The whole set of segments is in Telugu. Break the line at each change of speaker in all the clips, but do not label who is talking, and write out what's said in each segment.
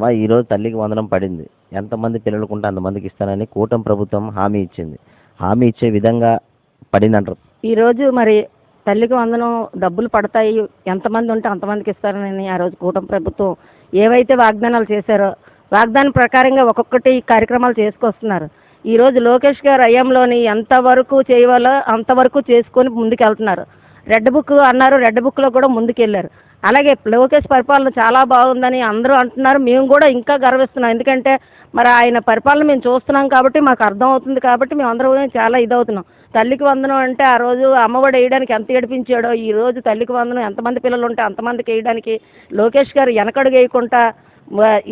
మా ఈరోజు తల్లికి వందనం పడింది. ఎంతమంది పిల్లలకు ఉంటే అంతమందికి ఇస్తానని కూటమి ప్రభుత్వం హామీ ఇచ్చింది. హామీ ఇచ్చే విధంగా పడిందంటారు.
ఈ రోజు మరి తల్లికి వందనం డబ్బులు పడతాయి. ఎంతమంది ఉంటే అంతమందికి ఇస్తారని ఆ రోజు కూటమి ప్రభుత్వం ఏవైతే వాగ్దానాలు చేశారో వాగ్దానం ప్రకారంగా ఒక్కొక్కటి కార్యక్రమాలు చేసుకొస్తున్నారు. ఈ రోజు లోకేష్ గారు అయ్యంలోని ఎంతవరకు చేయవాలో అంతవరకు చేసుకొని ముందుకెళ్తున్నారు. రెడ్ బుక్ అన్నారు రెడ్ బుక్లో కూడా ముందుకెళ్ళారు. అలాగే లోకేష్ పరిపాలన చాలా బాగుందని అందరూ అంటున్నారు. మేము కూడా ఇంకా గర్విస్తున్నాం. ఎందుకంటే మరి ఆయన పరిపాలన మేము చూస్తున్నాం కాబట్టి మాకు అర్థం అవుతుంది కాబట్టి మేము అందరం చాలా ఇదవుతున్నాం. తల్లికి వందనం అంటే ఆ రోజు అమ్మఒడి వేయడానికి ఎంత ఏడిపించాడో ఈ రోజు తల్లికి వందనం ఎంతమంది పిల్లలు ఉంటే అంతమందికి వేయడానికి లోకేష్ గారు వెనకడుగు వేయకుండా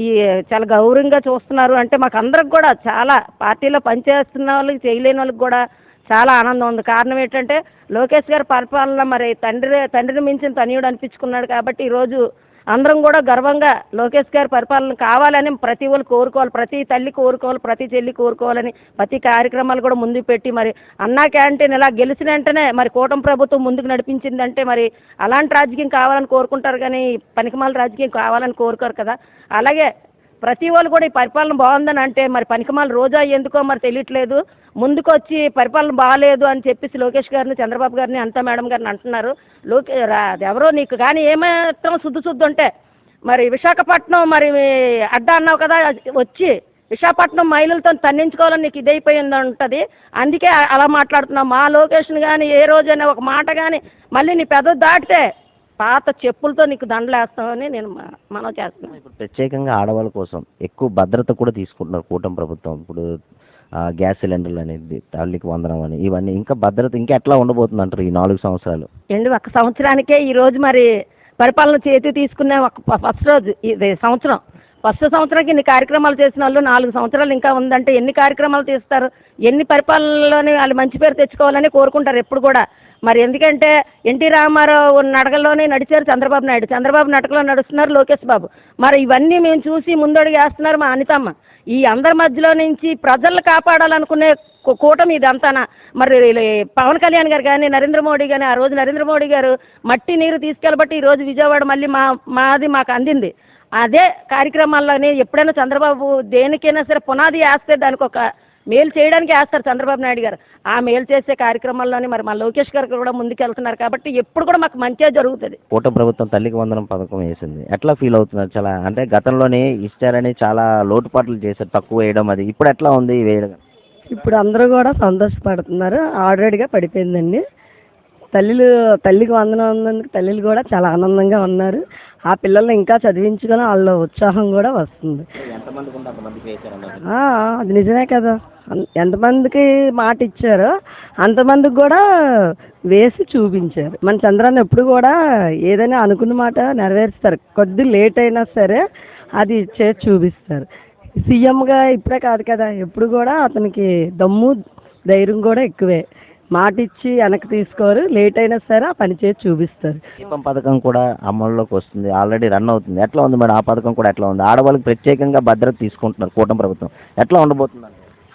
ఈ చాలా గౌరవంగా చూస్తున్నారు. అంటే మాకు అందరికి కూడా చాలా పార్టీలో పనిచేస్తున్న వాళ్ళకి చేయలేని వాళ్ళకి కూడా చాలా ఆనందం ఉంది. కారణం ఏంటంటే లోకేష్ గారి పరిపాలన మరి తండ్రి తండ్రిని మించిన తనయుడు అనిపించుకున్నాడు కాబట్టి ఈరోజు రోజు అందరం కూడా గర్వంగా లోకేష్ గారి పరిపాలన కావాలని ప్రతి వాళ్ళు కోరుకోవాలి. ప్రతి తల్లి కోరుకోవాలి ప్రతి చెల్లి కోరుకోవాలని ప్రతి కార్యక్రమాలు కూడా ముందుకు పెట్టి మరి అన్నా క్యాంటీన్ ఇలా గెలిచిన వెంటనే మరి కూటమి ప్రభుత్వం ముందుకు నడిపించిందంటే మరి అలాంటి రాజకీయం కావాలని కోరుకుంటారు కానీ పనికిమాల రాజకీయం కావాలని కోరుకోరు కదా. అలాగే ప్రతి వాళ్ళు కూడా ఈ పరిపాలన బాగుందని అంటే మరి పనికిమాల రోజా ఎందుకో మరి తెలియట్లేదు. ముందుకొచ్చి పరిపాలన బాగాలేదు అని చెప్పేసి లోకేష్ గారిని చంద్రబాబు గారిని అంతా మేడం గారిని అంటున్నారు. లోకే ఎవరో నీకు కానీ ఏమాత్రం శుద్ధి శుద్ధి ఉంటే మరి విశాఖపట్నం మరి అడ్డా అన్నావు కదా వచ్చి విశాఖపట్నం మహిళలతో తన్నించుకోవాలని నీకు ఇదైపోయింది ఉంటది. అందుకే అలా మాట్లాడుతున్నావు. మా లోకేషన్ కానీ ఏ రోజైనా ఒక మాట కానీ మళ్ళీ నీ పెద్ద దాటితే పాత చెప్పులతో నీకు దండలేస్తామని నేను మ- మనవి చేస్తున్నాను.
ఇప్పుడు ప్రత్యేకంగా ఆడవాళ్ళ కోసం ఎక్కువ భద్రత కూడా తీసుకుంటున్నారు కూటమి ప్రభుత్వం. ఇప్పుడు గ్యాస్ సిలిండర్లు అనేది తల్లికి వందనం అని ఇవన్నీ ఇంకా భద్రత ఇంకా ఎట్లా ఉండబోతుంది అంటారు ఈ నాలుగు సంవత్సరాలు?
ఏంటి ఒక సంవత్సరానికే ఈ రోజు మరి పరిపాలన చేతి తీసుకునే ఒక ఫస్ట్ రోజు ఇది సంవత్సరం. ఫస్ట్ సంవత్సరానికి ఇన్ని కార్యక్రమాలు చేసిన వాళ్ళు నాలుగు సంవత్సరాలు ఇంకా ఉందంటే ఎన్ని కార్యక్రమాలు తీస్తారు ఎన్ని పరిపాలనలోని వాళ్ళు మంచి పేరు తెచ్చుకోవాలని కోరుకుంటారు ఎప్పుడు కూడా. మరి ఎందుకంటే ఎన్టీ రామారావు నడకల్లోనే నడిచారు చంద్రబాబు నాయుడు. చంద్రబాబు నడకలో నడుస్తున్నారు లోకేష్ బాబు. మరి ఇవన్నీ మేము చూసి ముందడుగు వేస్తున్నారు మా అనితమ్మ. ఈ అందరి మధ్యలో నుంచి ప్రజలు కాపాడాలనుకునే కూటమి ఇదంతానా? మరి పవన్ కళ్యాణ్ గారు కానీ నరేంద్ర మోడీ కానీ ఆ రోజు నరేంద్ర మోడీ గారు మట్టి నీరు తీసుకెళ్ళబట్టి ఈ రోజు విజయవాడ మళ్ళీ మా మాది మాకు అందింది. అదే కార్యక్రమాల్లోనే ఎప్పుడైనా చంద్రబాబు దేనికైనా సరే పునాది వేస్తే దానికి ఒక మేలు చేయడానికి వేస్తారు చంద్రబాబు నాయుడు గారు. ఆ మేలు చేసే కార్యక్రమాల్లోనే మరి మా లోకేష్ గారు కూడా ముందుకెళ్తున్నారు కాబట్టి ఎప్పుడు కూడా మాకు మంచిగా జరుగుతుంది.
కూటమి ప్రభుత్వం తల్లికి వందనం పథకం వేసింది. ఎట్లా ఫీల్ అవుతున్నారు? చాలా అంటే గతంలోనే ఇచ్చారని చాలా లోటుపాట్లు చేశారు. తక్కువ వేయడం అది. ఇప్పుడు ఎట్లా ఉంది ఈ వేయడం?
ఇప్పుడు అందరూ కూడా సంతోషపడుతున్నారు. ఆల్రెడీగా పడిపోయిందండి. తల్లిలు తల్లికి వందనం ఉన్నందుకు తల్లిలు కూడా చాలా ఆనందంగా ఉన్నారు. ఆ పిల్లల్ని ఇంకా చదివించుకొని వాళ్ళ ఉత్సాహం కూడా వస్తుంది. ఆ, అది నిజమే కదా. ఎంతమందికి మాట ఇచ్చారో అంతమందికి కూడా వేసి చూపించారు. మన చంద్రాన్ని ఎప్పుడు కూడా ఏదైనా అనుకున్న మాట నెరవేరుస్తారు. కొద్ది లేట్ అయినా సరే అది చేసి చూపిస్తారు. సీఎంగా ఇప్పుడే కాదు కదా. ఎప్పుడు కూడా అతనికి దమ్ము ధైర్యం కూడా ఎక్కువే. మాట ఇచ్చి వెనక్కి తీసుకోరు. లేట్ అయినా సరే ఆ పని చేసి చూపిస్తారు.
దీపం పథకం కూడా అమల్లోకి వస్తుంది. ఆల్రెడీ రన్ అవుతుంది. ఎట్లా ఉంది మరి ఆ పథకం కూడా ఎట్లా ఉంది? ఆడవాళ్ళకి ప్రత్యేకంగా భద్రత తీసుకుంటున్నారు కూటమి ప్రభుత్వం. ఎట్లా ఉండబోతుంది?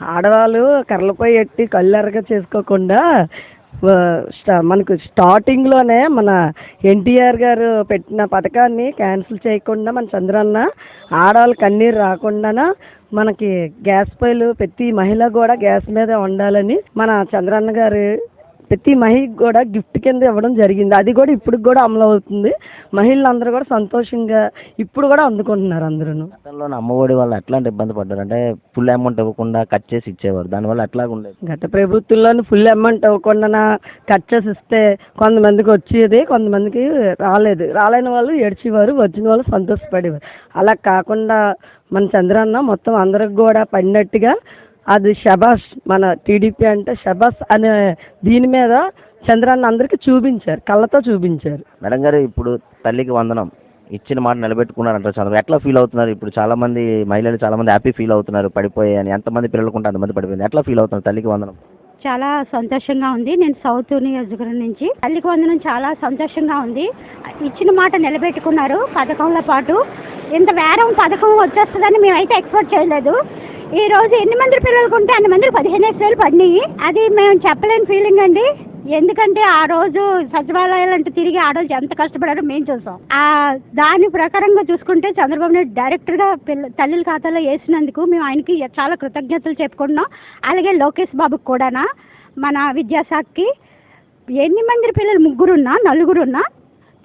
ఆడవాళ్ళు కర్రలపై ఎట్టి కళ్ళెరగ చేసుకోకుండా మనకు స్టార్టింగ్లోనే మన ఎన్టీఆర్ గారు పెట్టిన పథకాన్ని క్యాన్సిల్ చేయకుండా మన చంద్రన్న ఆడవాళ్ళ కన్నీరు రాకుండా మనకి గ్యాస్ పైలు ప్రతి మహిళ కూడా గ్యాస్ మీద ఉండాలని మన చంద్రన్న గారు ప్రతి మహిళకి కూడా గిఫ్ట్ కింద ఇవ్వడం జరిగింది. అది కూడా ఇప్పుడు కూడా అమలు అవుతుంది. మహిళలు అందరూ కూడా సంతోషంగా ఇప్పుడు కూడా అందుకుంటున్నారు అందరూ
గతంలో అమ్మఒడి వాళ్ళు ఎట్లాంటి ఇబ్బంది పడ్డారు? అంటే ఫుల్ అమౌంట్ ఇవ్వకుండా కట్ చేసి ఇచ్చేవారు. దానివల్ల ఎట్లా ఉండేది?
గత ప్రభుత్వంలోని ఫుల్ అమౌంట్ ఇవ్వకుండా కట్ చేసి ఇస్తే కొంతమందికి వచ్చేది కొంతమందికి రాలేదు. రాలేని వాళ్ళు ఏడ్చేవారు వచ్చిన వాళ్ళు సంతోషపడేవారు. అలా కాకుండా మన చంద్రన్న మొత్తం అందరికి కూడా పడినట్టుగా అది షబాష్ మన టీడీపీ అంటే షబాష్ అనే దీని మీద చంద్రన్న అందరికి చూపించారు కళ్ళతో చూపించారు.
మేడం గారు ఇప్పుడు తల్లికి వందనం. ఇచ్చిన మాట నిలబెట్టుకున్నారు అంటారు చంద్రబాబు ఎట్లా ఫీల్ అవుతున్నారు? ఇప్పుడు చాలా మంది మహిళలు చాలా మంది హ్యాపీ ఫీల్ అవుతున్నారు పడిపోయాయని ఎంతమంది పిల్లలకు ఉంటే అంతమంది పడిపోయింది. ఎట్లా ఫీల్ అవుతున్నారు తల్లికి వందనం?
చాలా సంతోషంగా ఉంది. నేను సౌత్ నియోజకవర్గం నుంచి తల్లికి వందనం చాలా సంతోషంగా ఉంది. ఇచ్చిన మాట నిలబెట్టుకున్నారు పథకంలో పాటు. ఇంత వేరం పథకం వచ్చేస్తుందని మేమైతే ఎక్స్పెక్ట్ చేయలేదు. ఈ రోజు ఎన్ని మంది పిల్లలకు ఉంటే అన్ని మంది పదిహేను ఎకరాలు పడినాయి. అది మేము చెప్పలేని ఫీలింగ్ అండి. ఎందుకంటే ఆ రోజు సచివాలయాలంటే తిరిగి ఆడవాళ్ళు ఎంత కష్టపడారో మేము చూసాం. ఆ దాని ప్రకారంగా చూసుకుంటే చంద్రబాబు నాయుడు డైరెక్టర్గా తల్లి ఖాతాలో వేసినందుకు మేము ఆయనకి చాలా కృతజ్ఞతలు చెప్పుకుంటున్నాం. అలాగే లోకేష్ బాబుకి కూడానా మన విద్యాశాఖకి. ఎన్ని మంది పిల్లలు ముగ్గురున్నా నలుగురున్నా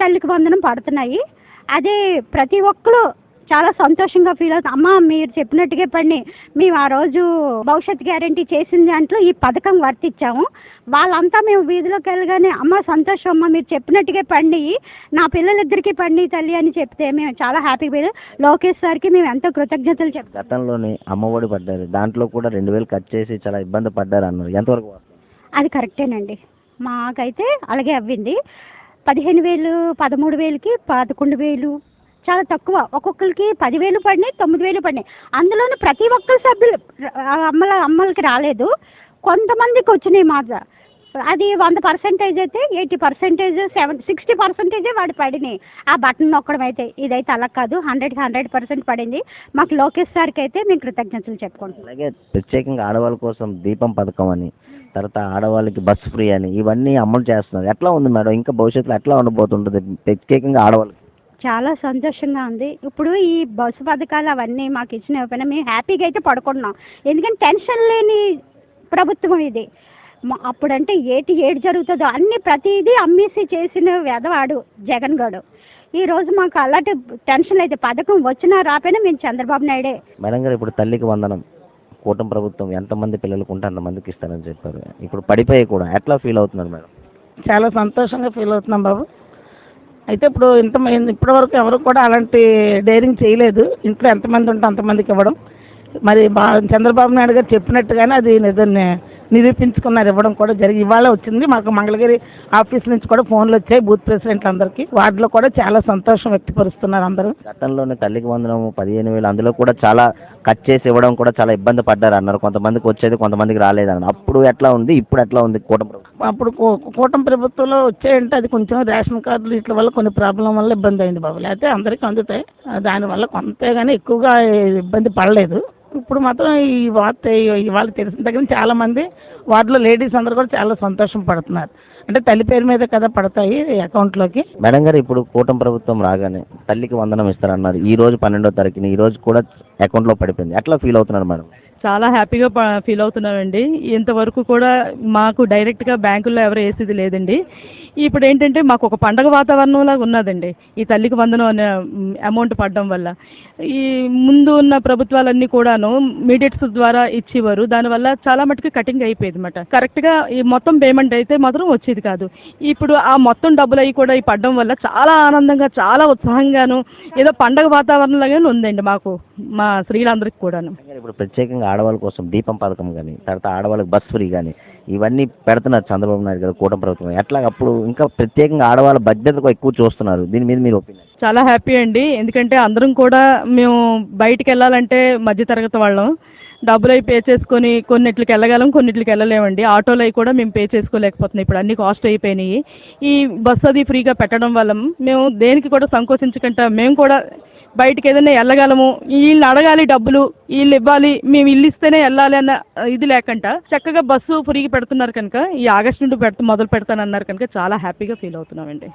తల్లికి వందనం పడుతున్నాయి. అదే ప్రతి ఒక్కరు చాలా సంతోషంగా ఫీల్ అవుతాం అమ్మ మీరు చెప్పినట్టుగా పని. మేము ఆ రోజు భవిష్యత్ గ్యారంటీ చేసిన దాంట్లో ఈ పథకం వర్తించాము. వాళ్ళంతా మేము వీధిలోకి వెళ్ళగానే అమ్మ సంతోషం అమ్మ మీరు చెప్పినట్టుగా పండి నా పిల్లలిద్దరికి పండి తల్లి అని చెప్తే మేము చాలా హ్యాపీగా ఫీల్ లోకేష్ సార్కి మేము ఎంతో కృతజ్ఞతలు చెప్తాం
గతంలోనే అమ్మఒడి పడ్డారు. దాంట్లో కూడా రెండు వేలు కట్ చేసి చాలా ఇబ్బంది పడ్డారు అన్నారు. ఎంతవరకు?
అది కరెక్టేనండి. మాకైతే అలాగే అవ్వింది. పదిహేను వేలు పదమూడు వేలకి పదకొండు వేలు చాలా తక్కువ. ఒక్కొక్కరికి పదివేలు పడినాయి తొమ్మిది వేలు పడినాయి. అందులోనూ ప్రతి ఒక్కరి సభ్యులు అమ్మల అమ్మలకి రాలేదు. కొంతమందికి వచ్చినాయి మాట. అది వంద పర్సెంటేజ్ అయితే ఎయిటీ పర్సెంటేజ్ సెవెన్ సిక్స్టీ పర్సెంటేజే వాడు పడినాయి. ఆ బటన్ నొక్కడం అయితే ఇదైతే అలా కాదు. హండ్రెడ్ హండ్రెడ్ పర్సెంట్ పడింది. మాకు లోకేష్ సార్కి అయితే మేము కృతజ్ఞతలు చెప్పుకుంటున్నాం.
అలాగే ప్రత్యేకంగా ఆడవాళ్ళ కోసం దీపం పథకం అని తర్వాత ఆడవాళ్ళకి బస్ ఫ్రీ అని ఇవన్నీ అమలు చేస్తున్నారు. ఎట్లా ఉంది మేడం? ఇంకా భవిష్యత్తులో ఎట్లా ఉండబోతుంటుంది? ప్రత్యేకంగా ఆడవాళ్ళకి.
చాలా సంతోషంగా ఉంది. ఇప్పుడు ఈ బస్సు పథకాలు అవన్నీ మాకు ఇచ్చిన పైన మేము హ్యాపీగా అయితే పడుకుంటున్నాం ఎందుకంటే టెన్షన్ లేని ప్రభుత్వం ఇది. అప్పుడంటే ఏటి ఏడు జరుగుతుందో అన్ని ప్రతిదీ అమ్మేసి చేసిన వెదవాడు జగన్ గడు. ఈ రోజు మాకు అలాంటి టెన్షన్ అయితే పథకం వచ్చినా రాపోయినా మేము చంద్రబాబు నాయుడే.
మేడం గారు ఇప్పుడు తల్లికి వందనం. కూటమి ప్రభుత్వం ఎంతమంది పిల్లలకు ఉంటే అంతమందికి ఇస్తారని చెప్పారు. ఇప్పుడు పడిపోయి కూడా ఎట్లా ఫీల్ అవుతున్నారు మేడం?
చాలా సంతోషంగా ఫీల్ అవుతున్నాం బాబు. అయితే ఇప్పుడు ఇంత ఇప్పటి వరకు ఎవరు కూడా అలాంటి డైరింగ్ చేయలేదు. ఇంట్లో ఎంతమంది ఉంటే అంతమందికి ఇవ్వడం. మరి చంద్రబాబు నాయుడు గారు చెప్పినట్టుగానే అది నిజాన్ని నిరూపించుకున్నారు ఇవ్వడం కూడా జరిగి ఇవాళ వచ్చింది మాకు మంగళగిరి ఆఫీస్ నుంచి కూడా ఫోన్లు వచ్చాయి బూత్ ప్రెసిడెంట్ అందరికీ. వాటిలో కూడా చాలా సంతోషం వ్యక్తపరుస్తున్నారు అందరూ.
గతంలోనే తల్లికి వందనం పదిహేను వేలు అందులో కూడా చాలా కట్ చేసి ఇవ్వడం కూడా చాలా ఇబ్బంది పడ్డారు అన్నారు. కొంతమందికి వచ్చేది కొంతమందికి రాలేదు అన్నారు. అప్పుడు ఎట్లా ఉంది? ఇప్పుడు ఎట్లా ఉంది కూటమి
అప్పుడు కూటమి ప్రభుత్వంలో వచ్చాయంటే అది కొంచెం రేషన్ కార్డులు వీటి వల్ల కొన్ని ప్రాబ్లం వల్ల ఇబ్బంది అయింది బాబు. లేకపోతే అందరికీ అందుతాయి. దానివల్ల కొంతే కానీ ఎక్కువగా ఇబ్బంది పడలేదు. ఇప్పుడు మాత్రం ఈ వార్త ఇవాళ తెలిసిన దగ్గర చాలా మంది వాటిలో లేడీస్ అందరూ కూడా చాలా సంతోషం పడుతున్నారు. అంటే తల్లి పేరు మీద కదా పడతాయి అకౌంట్లోకి
మేడం గారు ఇప్పుడు కూటమి ప్రభుత్వం రాగానే తల్లికి వందనం ఇస్తారన్నారు. ఈ రోజు పన్నెండో తారీఖుని ఈ రోజు కూడా అకౌంట్లో పడిపోయింది. ఎట్లా ఫీల్ అవుతున్నారు మేడం?
చాలా హ్యాపీగా ఫీల్ అవుతున్నామండి. ఇంతవరకు కూడా మాకు డైరెక్ట్గా బ్యాంకుల్లో ఎవరు వేసేది లేదండి. ఇప్పుడు ఏంటంటే మాకు ఒక పండగ వాతావరణం లాగా ఉన్నదండి. ఈ తల్లికి వందనం అనే అమౌంట్ పడడం వల్ల. ఈ ముందు ఉన్న ప్రభుత్వాలన్నీ కూడాను మీడియట్స్ ద్వారా ఇచ్చేవారు. దానివల్ల చాలా మటుకు కటింగ్ అయిపోయేది అనమాట కరెక్ట్గా ఈ మొత్తం పేమెంట్ అయితే మాత్రం వచ్చేది కాదు. ఇప్పుడు ఆ మొత్తం డబ్బులు అవి కూడా ఈ పడడం వల్ల చాలా ఆనందంగా చాలా ఉత్సాహంగాను ఏదో పండగ వాతావరణంలాగానే ఉందండి మాకు మా స్త్రీలందరికీ కూడాను.
ఇప్పుడు ప్రత్యేకంగా ఆడవాళ్ళ కోసం దీపం పథకం కానీ తర్వాత ఆడవాళ్ళకి బస్ ఫ్రీ కానీ ఇవన్నీ పెడుతున్నారు చంద్రబాబు నాయుడు గారు కూటమి ప్రభుత్వం. ఎట్లా అప్పుడు ఇంకా ప్రత్యేకంగా ఆడవాళ్ళ భద్రతకు ఎక్కువ చూస్తున్నారు. దీని మీద మీరు ఒపీనియన్?
చాలా హ్యాపీ అండి. ఎందుకంటే అందరం కూడా మేము బయటికి వెళ్ళాలంటే మధ్య తరగతి వాళ్ళం. డబ్బులు అవి పే చేసుకొని కొన్నిట్లకి వెళ్ళగలం కొన్నిట్లకి వెళ్ళలేమండి. ఆటోలు అవి కూడా మేము పే చేసుకోలేకపోతున్నాం ఇప్పుడు అన్ని కాస్ట్ అయిపోయినాయి ఈ బస్సు అది ఫ్రీగా పెట్టడం వల్ల మేము దేనికి కూడా సంకోచించకుండా మేము కూడా బయటకి ఏదైనా వెళ్ళగలము. వీళ్ళు అడగాలి డబ్బులు వీళ్ళు ఇవ్వాలి మేము ఇల్లు ఇస్తేనే వెళ్ళాలి అన్న ఇది లేకుండా చక్కగా బస్సు ఫ్రీగా పెడుతున్నారు కనుక. ఈ ఆగస్ట్ నుండి పెడతా మొదలు పెడతానన్నారు కనుక చాలా హ్యాపీగా ఫీల్ అవుతున్నామండి.